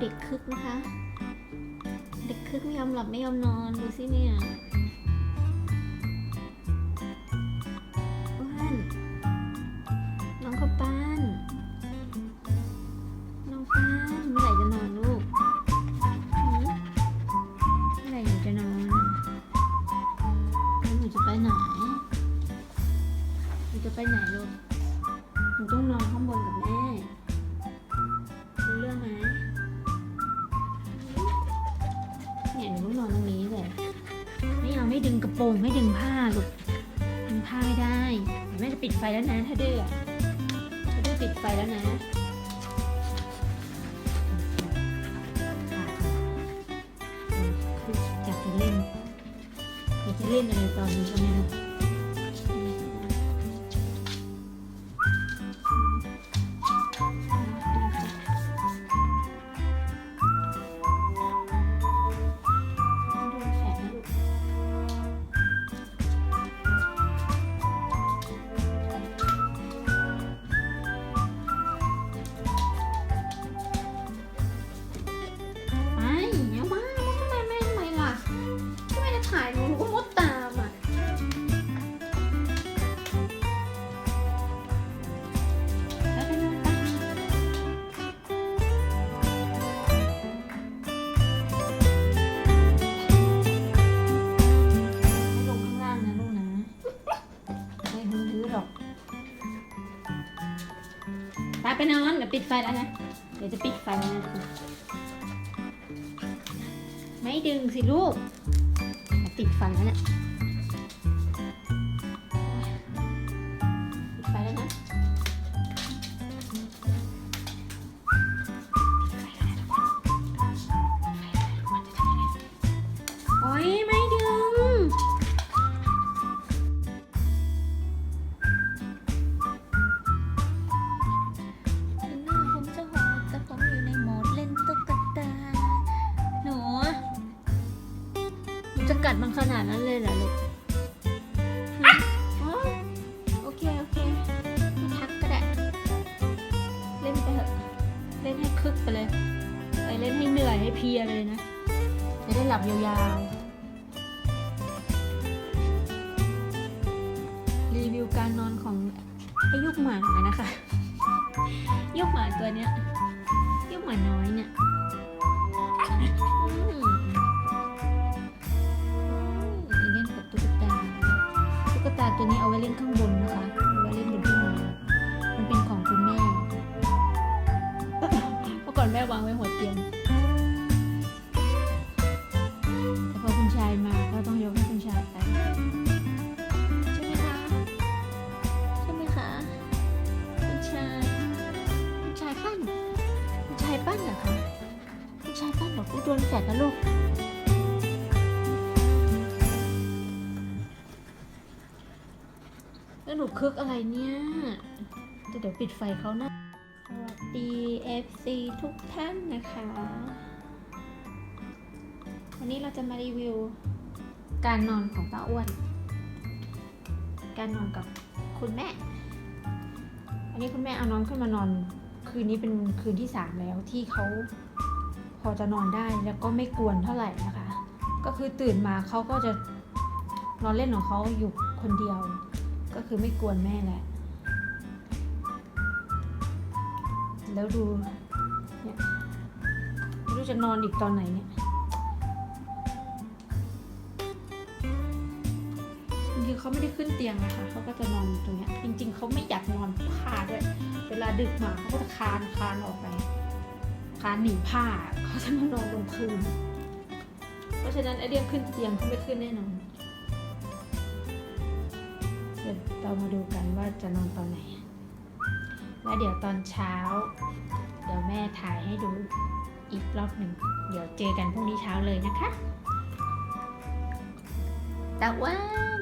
เด็กคึกนะคะ เด็กคึกไม่ยอมหลับไม่ยอมนอนดูสิเนี่ยอ้วนน้องข้าวปั้นน้องปั้นเมื่อไหร่จะนอนลูกเมื่อไหร่หนูจะนอนแล้วหนูจะไปไหนหนูจะไปไหนลูกหนูต้องนอนข้างบนกับแม่ ไม่ดึงกระโปรงไม่ดึงผ้าลูกดึงผ้าไม่ได้แม่จะปิดไฟแล้วนะถ้าดื้อถ้าดื้อปิดไฟแล้วนะอยากจะเล่นอยากจะเล่นอะไรตอนนี้ก็ไม่รู้ดู ไปนอนเดี๋ยวปิดไฟแล้วนะ เดี๋ยวจะปิดไฟแล้วนะไม่ดึงสิลูก ติดไฟแล้วเนี่ย หนูจะกัดมันขนาดนั้นเลยเหรอลูกฮะอ๋อโอเค โอเคไม่ทักก็ได้ เล่นไปเถอะ เล่นให้คึกไปเลย ไปเล่นให้เหนื่อยให้เพลียเลยนะ จะได้หลับยาวๆ รีวิวการนอนของไอ้ยุกหมานะคะ ยุกหมาตัวเนี้ย ยุกหมาน้อยเนี่ย เอาไว้เล่นข้างบนนะคะเอาไว้เล่นบนที่นอนมันเป็นของคุณแม่เมื่อก่อนแม่วางไว้หัวเตียง แต่พอคุณชายมาก็ต้องยกให้คุณชายไปใช่ไหมคะ ใช่ไหมคะ คุณชาย คุณชายปั้น คุณชายปั้นเหรอคะ คุณชายปั้นบอกกูโดนแฟดนะลูก แล้วหนูคึกอะไรเนี่ยจะเดี๋ยวปิดไฟเขานะสวัสดี FC ทุกท่านนะคะ วันนี้เราจะมารีวิว การนอนของตาอ้วน การนอนกับคุณแม่ อันนี้คุณแม่เอาน้องขึ้นมานอน คืนนี้เป็นคืนที่สามแล้วที่เขาพอจะนอนได้แล้วก็ไม่กวนเท่าไหร่นะคะ ก็คือตื่นมาเขาก็จะนอนเล่นของเขาอยู่คนเดียว ก็คือไม่กวนแม่แหละ แล้วดูเนี่ยไม่รู้จะนอนอีกตอนไหนเนี่ยบางทีเขาไม่ได้ขึ้นเตียงนะคะเขาก็จะนอนตรงเนี้ยจริง ๆเขาไม่อยากนอนผ้าด้วย เวลาดึกมาเขาก็จะคานคานออกไปคานหนีผ้าเขาจะมานอนตรงพื้นเพราะฉะนั้นไอเดียขึ้นเตียงเขาไม่ขึ้นแน่นอน เรามาดูกันว่าจะนอนตอนไหน แล้วเดี๋ยวตอนเช้า เดี๋ยวแม่ถ่ายให้ดูอีกรอบหนึ่ง เดี๋ยวเจอกันพรุ่งนี้เช้าเลยนะคะตะวัน